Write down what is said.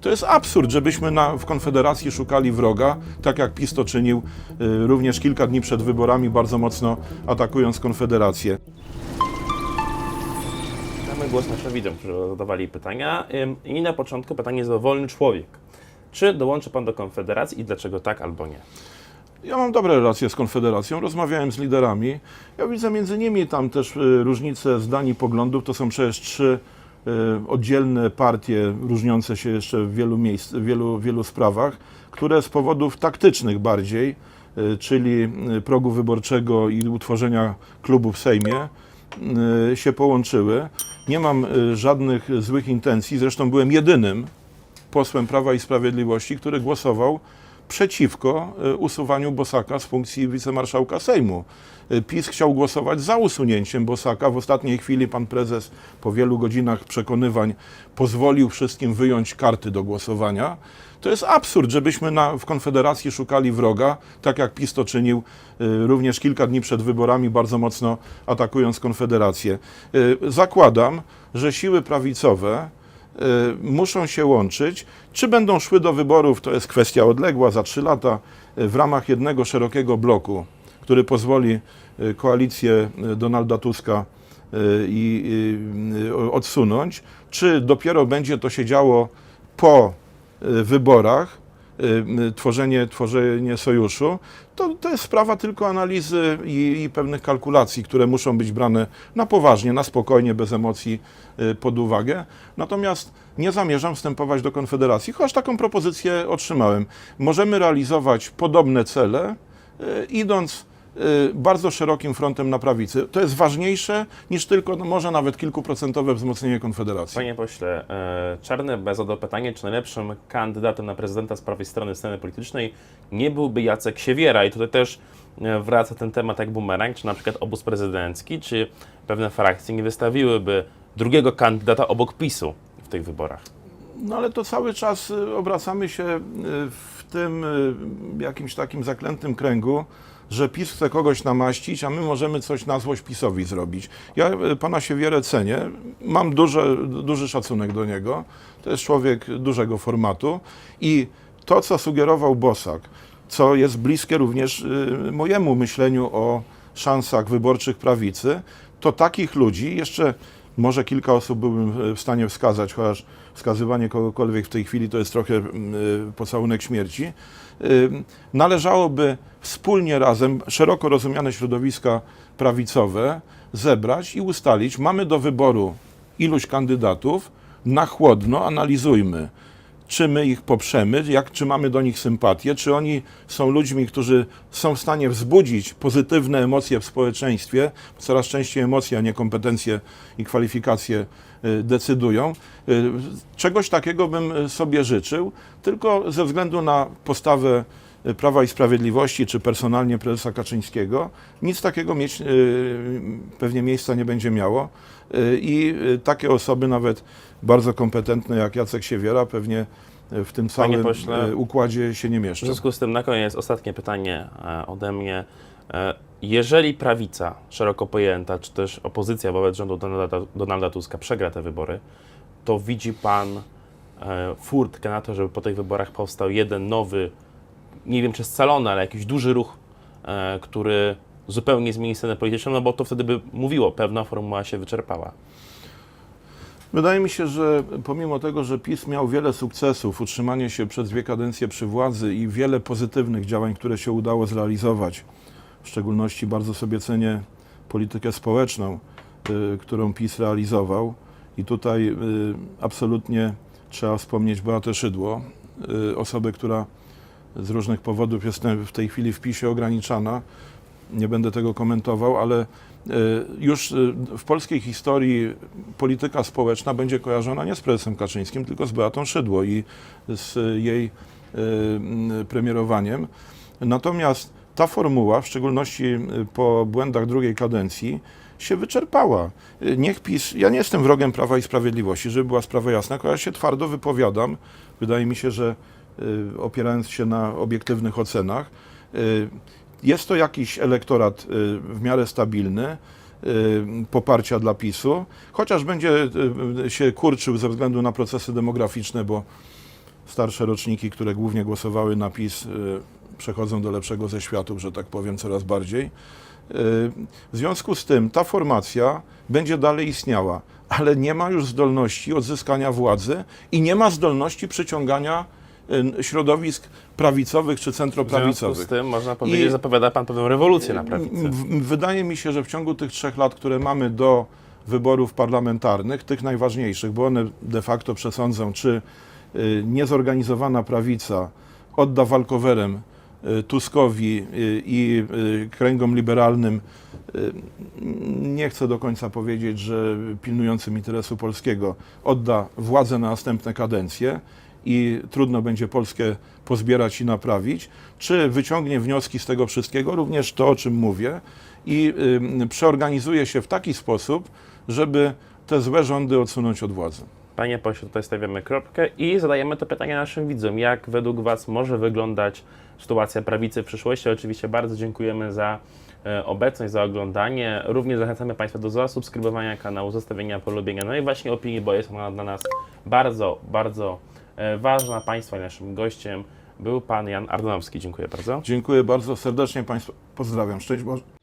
To jest absurd, żebyśmy na, w Konfederacji szukali wroga, tak jak PiS to czynił y, również kilka dni przed wyborami, bardzo mocno atakując Konfederację. Damy głos naszym widzom, którzy zadawali pytania. Ym, I na początku pytanie jest o wolny człowiek. Czy dołączy Pan do Konfederacji i dlaczego tak albo nie? Ja mam dobre relacje z Konfederacją, rozmawiałem z liderami. Ja widzę między nimi tam też y, różnice zdań i poglądów. To są przecież trzy oddzielne partie, różniące się jeszcze w wielu miejsc, w wielu, wielu sprawach, które z powodów taktycznych bardziej, y, czyli y, progu wyborczego i utworzenia klubu w Sejmie, się połączyły. Nie mam żadnych złych intencji, zresztą byłem jedynym posłem Prawa i Sprawiedliwości, który głosował przeciwko e, usuwaniu Bosaka z funkcji wicemarszałka Sejmu. E, PiS chciał głosować za usunięciem Bosaka. W ostatniej chwili pan prezes po wielu godzinach przekonywań pozwolił wszystkim wyjąć karty do głosowania. To jest absurd, żebyśmy na, w Konfederacji szukali wroga, tak jak PiS to czynił e, również kilka dni przed wyborami, bardzo mocno atakując Konfederację. E, Zakładam, że siły prawicowe y, muszą się łączyć. Czy będą szły do wyborów, to jest kwestia odległa, za trzy lata, y, w ramach jednego szerokiego bloku, który pozwoli y, koalicję y, Donalda Tuska y, i y, y, odsunąć, czy dopiero będzie to się działo po y, wyborach, y, y, tworzenie, tworzenie sojuszu, to, to jest sprawa tylko analizy i, i pewnych kalkulacji, które muszą być brane na poważnie, na spokojnie, bez emocji y, pod uwagę. Natomiast nie zamierzam wstępować do Konfederacji, chociaż taką propozycję otrzymałem. Możemy realizować podobne cele, y, idąc bardzo szerokim frontem na prawicy. To jest ważniejsze niż tylko, no może nawet kilkuprocentowe wzmocnienie Konfederacji. Panie pośle, e, Czarny B zadał pytanie, czy najlepszym kandydatem na prezydenta z prawej strony sceny politycznej nie byłby Jacek Siewiera. I tutaj też e, wraca ten temat jak bumerang, czy na przykład obóz prezydencki, czy pewne frakcje nie wystawiłyby drugiego kandydata obok PiSu w tych wyborach. No ale to cały czas y, obracamy się y, w tym y, jakimś takim zaklętym kręgu, że PiS chce kogoś namaścić, a my możemy coś na złość PiSowi zrobić. Ja y, pana Siewierę cenię, mam duże, duży szacunek do niego. To jest człowiek dużego formatu i to, co sugerował Bosak, co jest bliskie również y, mojemu myśleniu o szansach wyborczych prawicy, to takich ludzi, jeszcze może kilka osób byłbym w stanie wskazać, chociaż wskazywanie kogokolwiek w tej chwili to jest trochę mm, y, pocałunek śmierci, należałoby wspólnie razem, szeroko rozumiane środowiska prawicowe, zebrać i ustalić, mamy do wyboru iluś kandydatów, na chłodno analizujmy, czy my ich poprzemy, jak, czy mamy do nich sympatię, czy oni są ludźmi, którzy są w stanie wzbudzić pozytywne emocje w społeczeństwie. Coraz częściej emocje, a nie kompetencje i kwalifikacje y, decydują. Y, Czegoś takiego bym y, sobie życzył, tylko ze względu na postawę Prawa i Sprawiedliwości, czy personalnie prezesa Kaczyńskiego, nic takiego mieć, y, pewnie miejsca nie będzie miało. Y, I y, takie osoby, nawet bardzo kompetentne jak Jacek Siewiera, pewnie y, w tym całym pośle, y, układzie się nie W mieszczą. związku z tym na koniec ostatnie pytanie e, ode mnie. E, Jeżeli prawica szeroko pojęta, czy też opozycja wobec rządu Donalda, Donalda Tuska przegra te wybory, to widzi pan e, furtkę na to, żeby po tych wyborach powstał jeden nowy, nie wiem czy scalony, ale jakiś duży ruch, e, który zupełnie zmieni scenę polityczną, no bo to wtedy by mówiło, pewna formuła się wyczerpała. Wydaje mi się, że pomimo tego, że PiS miał wiele sukcesów, utrzymanie się przez dwie kadencje przy władzy i wiele pozytywnych działań, które się udało zrealizować, w szczególności bardzo sobie cenię politykę społeczną, y, którą PiS realizował. I tutaj y, absolutnie trzeba wspomnieć Beatę Szydło, y, osobę, która z różnych powodów jest w tej chwili w PiSie ograniczana. Nie będę tego komentował, ale y, już y, w polskiej historii polityka społeczna będzie kojarzona nie z prezesem Kaczyńskim, tylko z Beatą Szydło i z jej mm, premierowaniem. Natomiast ta formuła, w szczególności po błędach drugiej kadencji, się wyczerpała. Niech PiS, ja nie jestem wrogiem Prawa i Sprawiedliwości, żeby była sprawa jasna, tylko ja się twardo wypowiadam. Wydaje mi się, że opierając się na obiektywnych ocenach, y, jest to jakiś elektorat y, w miarę stabilny, y, poparcia dla PiSu, chociaż będzie y, się kurczył ze względu na procesy demograficzne, bo starsze roczniki, które głównie głosowały na PiS, y, przechodzą do lepszego ze światów, że tak powiem, coraz bardziej. Y, W związku z tym ta formacja będzie dalej istniała, ale nie ma już zdolności odzyskania władzy i nie ma zdolności przyciągania y, środowisk prawicowych czy W związku centroprawicowych. z tym można powiedzieć, I- że zapowiada pan pewną rewolucję na prawicy. Wydaje mi się, że w ciągu tych trzech lat, które mamy do wyborów parlamentarnych, tych najważniejszych, bo one de facto przesądzą, czy y, niezorganizowana prawica odda walkowerem y, Tuskowi y, i y, kręgom liberalnym, y, nie chcę do końca powiedzieć, że pilnującym interesu polskiego odda władzę na następne kadencje i trudno będzie Polskę pozbierać i naprawić, czy wyciągnie wnioski z tego wszystkiego, również to, o czym mówię, i przeorganizuje się w taki sposób, żeby te złe rządy odsunąć od władzy. Panie pośle, tutaj stawiamy kropkę i zadajemy to pytanie naszym widzom. Jak według Was może wyglądać sytuacja prawicy w przyszłości? Oczywiście bardzo dziękujemy za e, obecność, za oglądanie. Również zachęcamy Państwa do zasubskrybowania kanału, zostawienia polubienia, no i właśnie opinii, bo jest ona dla nas bardzo, bardzo ważna. Państwa i naszym gościem był Pan Jan Ardanowski. Dziękuję bardzo. Dziękuję bardzo serdecznie Państwu. Pozdrawiam. Szczęść Boże.